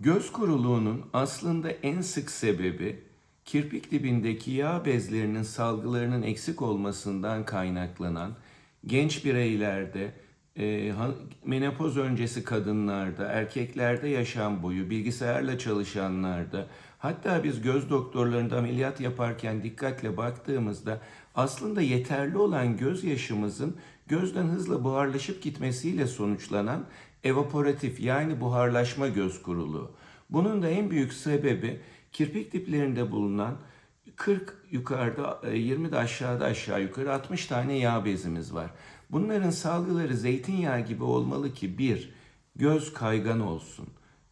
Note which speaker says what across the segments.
Speaker 1: Göz kuruluğunun aslında en sık sebebi kirpik dibindeki yağ bezlerinin salgılarının eksik olmasından kaynaklanan genç bireylerde, e, menopoz öncesi kadınlarda, erkeklerde yaşam boyu, bilgisayarla çalışanlarda, hatta biz göz doktorlarında ameliyat yaparken dikkatle baktığımızda aslında yeterli olan gözyaşımızın gözden hızla buharlaşıp gitmesiyle sonuçlanan evaporatif yani buharlaşma göz kuruluğu. Bunun da en büyük sebebi kirpik diplerinde bulunan 40 yukarıda e, 20 de aşağıda aşağı yukarı 60 tane yağ bezimiz var. Bunların salgıları zeytinyağı gibi olmalı ki bir göz kaygan olsun.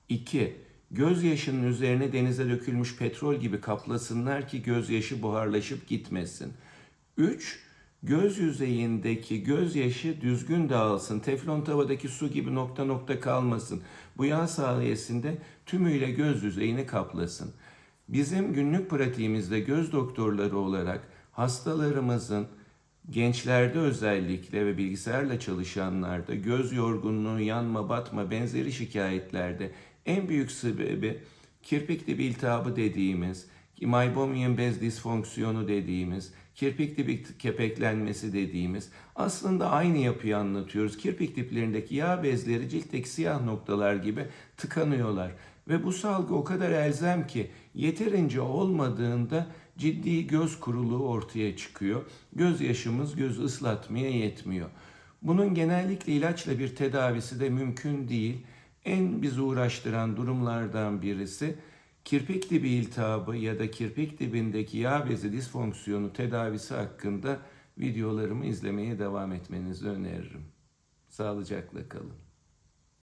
Speaker 1: 2. Gözyaşının üzerine denize dökülmüş petrol gibi kaplasınlar ki gözyaşı buharlaşıp gitmesin. 3. Göz yüzeyindeki gözyaşı düzgün dağılsın. Teflon tavadaki su gibi nokta nokta kalmasın. Bu yağ sayesinde tümüyle göz yüzeyini kaplasın. Bizim günlük pratiğimizde göz doktorları olarak hastalarımızın gençlerde özellikle ve bilgisayarla çalışanlarda göz yorgunluğu, yanma, batma benzeri şikayetlerde en büyük sebebi kirpik dibi iltihabı dediğimiz, meibomian bez disfonksiyonu dediğimiz, kirpik dibi kepeklenmesi dediğimiz aslında aynı yapıyı anlatıyoruz. Kirpik diplerindeki yağ bezleri ciltteki siyah noktalar gibi tıkanıyorlar. Ve bu salgı o kadar elzem ki yeterince olmadığında ciddi göz kuruluğu ortaya çıkıyor. Göz yaşımız göz ıslatmaya yetmiyor. Bunun genellikle ilaçla bir tedavisi de mümkün değil. En bizi uğraştıran durumlardan birisi kirpik dibi iltihabı ya da kirpik dibindeki yağ bezi disfonksiyonu tedavisi hakkında videolarımı izlemeye devam etmenizi öneririm. Sağlıcakla kalın.